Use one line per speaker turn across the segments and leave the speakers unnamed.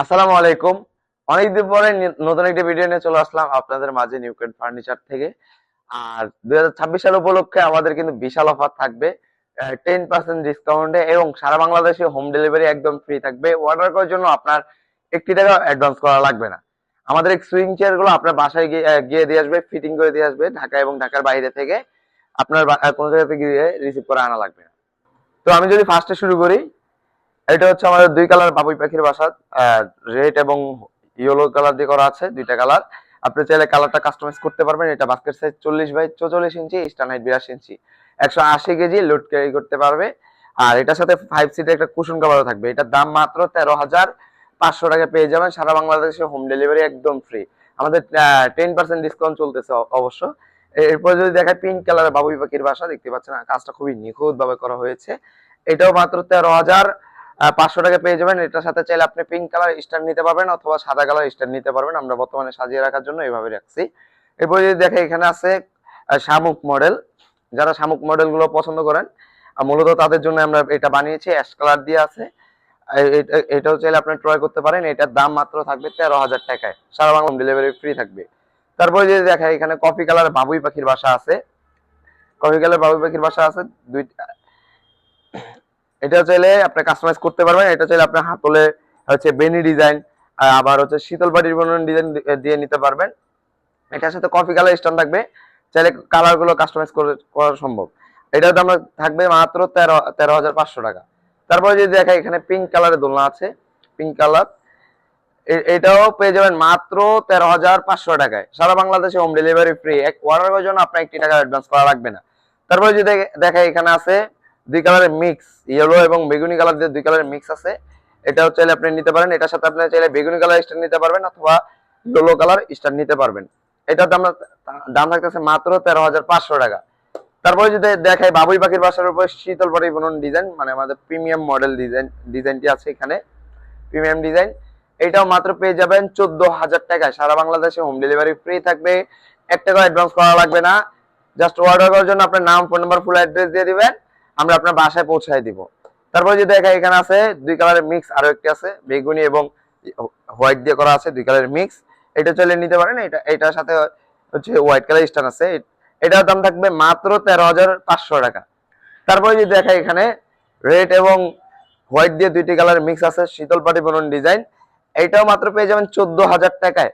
আসসালামু আলাইকুম। অনেকদিন পরে নতুন একটি ভিডিও নিয়ে চলে আসলাম আপনাদের মাঝে নিউ কেন ফার্নিচার থেকে। আর দুই সাল উপলক্ষে আমাদের কিন্তু বিশাল অফার থাকবে। টেন পার্সেন্ট ডিসকাউন্টে এবং সারা বাংলাদেশে হোম ডেলিভারি একদম ফ্রি থাকবে। অর্ডার করার জন্য আপনার একটি টাকা অ্যাডভান্স করা লাগবে না। আমাদের সুইং চেয়ারগুলো আপনার বাসায় গিয়ে দিয়ে আসবে ফিটিং করে দিয়ে আসবে ঢাকা এবং ঢাকার বাইরে থেকে। আপনার কোনো জায়গাতে গিয়ে রিসিভ করে আনা লাগবে না। তো আমি যদি ফার্স্টে শুরু করি এটা হচ্ছে আমাদের দুই কালার বাবুই পাখির বাসা রেড এবং ইয়েলো কালার দিয়ে করা আছে দুইটা কালার। আপনি চাইলে কালারটা কাস্টমাইজ করতে পারবেন, এটা বাস্কেট সাইজ চল্লিশ বাই চৌচল্লিশ ইঞ্চি স্টার হাইট বিরাশি ইঞ্চি। একশো আশি কেজি লোড ক্যারি করতে পারবে। আর এটার সাথে ফাইভ সিটের একটা কুশন কাভারও থাকবে। এটার দাম মাত্র তেরো হাজার পাঁচশো টাকা পেয়ে যাবেন। সারা বাংলাদেশে হোম ডেলিভারি একদম ফ্রি আমাদের টেন পার্সেন্ট ডিসকাউন্ট চলতেছে অবশ্য। এরপর যদি দেখায় পিঙ্ক কালারের বাবুই পাখির বাসা, দেখতে পাচ্ছেন কাজটা খুবই নিখুঁতভাবে করা হয়েছে। এটাও মাত্র তেরো হাজার পাঁচশো টাকা পেয়ে যাবেন। এটার সাথে চাইলে আপনি পিঙ্ক কালার স্টার নিতে পারবেন অথবা সাদা কালার স্টার নিতে পারবেন। আমরা বর্তমানে সাজিয়ে রাখার জন্য এইভাবে রাখছি। এরপর যদি দেখে এখানে আছে শামুক মডেল যারা শামুক মডেলগুলো পছন্দ করেন মূলত তাদের জন্য আমরা এটা বানিয়েছি অ্যাশ কালার দিয়ে আছে। এটাও চাইলে আপনি ক্রয় করতে পারেন। এটার দাম মাত্র থাকবে তেরো হাজার টাকায়। সারা বাংলা ডেলিভারি ফ্রি থাকবে। তারপরে যদি দেখা এখানে কফি কালার বাবুই পাখির বাসা আছে। কফি কালার বাবুই পাখির বাসা আছে। দুই এটা চাইলে আপনি কাস্টমাইজ করতে পারবেন, এটা চাইলে আপনি হাতলে হচ্ছে বেনি ডিজাইন আবার হচ্ছে শীতল পাটির বর্ণন ডিজাইন দিয়ে নিতে পারবেন। এটার সাথে কফি কালার স্টান থাকবে, চাইলে কালারগুলো কাস্টমাইজ করা সম্ভব। এটার দাম থাকবে মাত্র তেরো তেরো হাজার পাঁচশো টাকা। তারপরে যদি দেখা এখানে পিঙ্ক কালারের দোলনা আছে পিঙ্ক কালার এটাও পেয়ে যাবেন মাত্র তেরো হাজার পাঁচশো টাকায়। সারা বাংলাদেশে হোম ডেলিভারি ফ্রি এক অর্ডার করার জন্য আপনার একটি টাকা অ্যাডভান্স করা লাগবে না। তারপরে যদি দেখা এখানে আছে দুই কালারের মিক্স ইয়েলো এবং বেগুনি কালার দিয়ে দুই কালারের মিক্স আছে। এটাও চাইলে আপনি নিতে পারেন, এটার সাথে আপনি চাইলে বেগুনি কালার স্টার নিতে পারবেন অথবা ইয়েলো কালার স্টার নিতে পারবেন। এটার দাম দাম থাকতেছে মাত্র তেরো হাজার পাঁচশো টাকা। তারপরে যদি দেখাই বাবুই পাখির বাসার উপর শীতল পাটি বুনন ডিজাইন মানে আমাদের প্রিমিয়াম মডেল ডিজাইন ডিজাইনটি আছে এখানে। প্রিমিয়াম ডিজাইন এটাও মাত্র পেয়ে যাবেন চোদ্দ হাজার টাকায়। সারা বাংলাদেশে হোম ডেলিভারি ফ্রি থাকবে। এক টাকা অ্যাডভান্স করা লাগবে না। জাস্ট অর্ডার করার জন্য আপনার নাম ফোন নাম্বার ফুল অ্যাড্রেস দিয়ে দিবেন। আমরা আপনার বাসায় পৌঁছায় দিব। তারপরে যদি দেখা এখানে আছে, দুই কালারের মিক্স আরও একটি আছে, বেগুনি এবং হোয়াইট দিয়ে করা আছে, দুই কালারের মিক্স এটা চলে নিতে পারেন, এটা, এটার সাথে হচ্ছে হোয়াইট কালার স্টান আছে। এটার দাম থাকবে মাত্র তেরো হাজার পাঁচশো টাকা। তারপরে যদি দেখা এখানে রেড এবং হোয়াইট দিয়ে দুইটি কালারের মিক্স আছে, শীতল পাটি বনন ডিজাইন এটাও মাত্র পেয়ে যাবেন চোদ্দ হাজার টাকায়।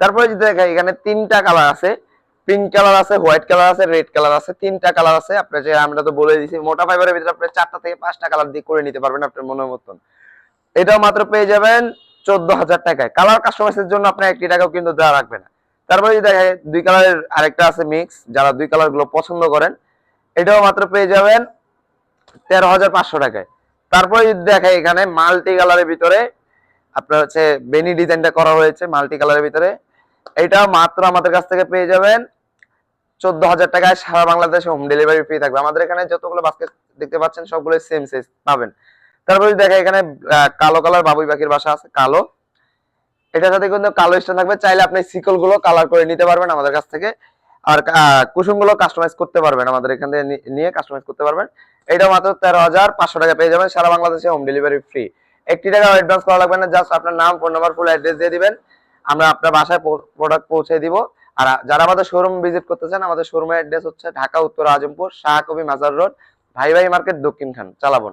তারপরে যদি দেখা এখানে তিনটা কালার আছে। পিঙ্ক কালার আছে হোয়াইট কালার আছে রেড কালার আছে, তিনটা কালার আছে। আপনার যে আমরা তো বলে দিয়েছি, মোটা ফাইবারের ভিতরে আপনি চারটা থেকে পাঁচটা কালার দিয়ে করে নিতে পারবেন আপনার মনের মতন। এটাও মাত্র পেয়ে যাবেন চোদ্দ হাজার টাকায় কালার কাস্টমাইজের জন্য আপনার একটি টাকাও কিন্তু দেওয়া রাখবে না। তারপরে যদি দেখে দুই কালারের আরেকটা আছে মিক্স যারা দুই কালারগুলো পছন্দ করেন, এটাও মাত্র পেয়ে যাবেন তেরো হাজার পাঁচশো টাকায়। তারপরে যদি দেখে এখানে মাল্টি কালারের ভিতরে, আপনার হচ্ছে বেনি ডিজাইনটা করা হয়েছে মাল্টি কালারের ভিতরে। এটাও মাত্র আমাদের কাছ থেকে পেয়ে যাবেন চোদ্দ হাজার টাকায় সারা বাংলাদেশে হোম ডেলিভারি ফ্রি থাকবে। আমাদের এখানে যতগুলো বাস্কেট দেখতে পাচ্ছেন সবগুলো সেম সাইজ পাবেন। তারপরে যদি দেখে এখানে কালো কালার বাবুই পাখির বাসা আছে, কালো। এটার সাথে কিন্তু কালো স্টোন থাকবে। চাইলে আপনি সিকলগুলো কালার করে নিতে পারবেন আমাদের কাছ থেকে। আর কুসুমগুলো কাস্টমাইজ করতে পারবেন আমাদের এখান নিয়ে কাস্টমাইজ করতে পারবেন। এটা মাত্র তেরো হাজার পাঁচশো টাকা পেয়ে যাবেন। সারা বাংলাদেশে হোম ডেলিভারি ফ্রি একটি টাকা অ্যাডভান্স করা লাগবে না জাস্ট আপনার নাম ফোন নাম্বার ফুল অ্যাড্রেস দিয়ে দিবেন। আমরা আপনার বাসায় প্রোডাক্ট পৌঁছে দিব। আর যারা আমাদের শোরুম ভিজিট করতে চান, আমাদের শোরুমের অ্যাড্রেস হচ্ছে ঢাকা, উত্তর আজমপুর শাহ কবি মাজার রোড ভাই ভাই মার্কেট দক্ষিণ খান চালাবন।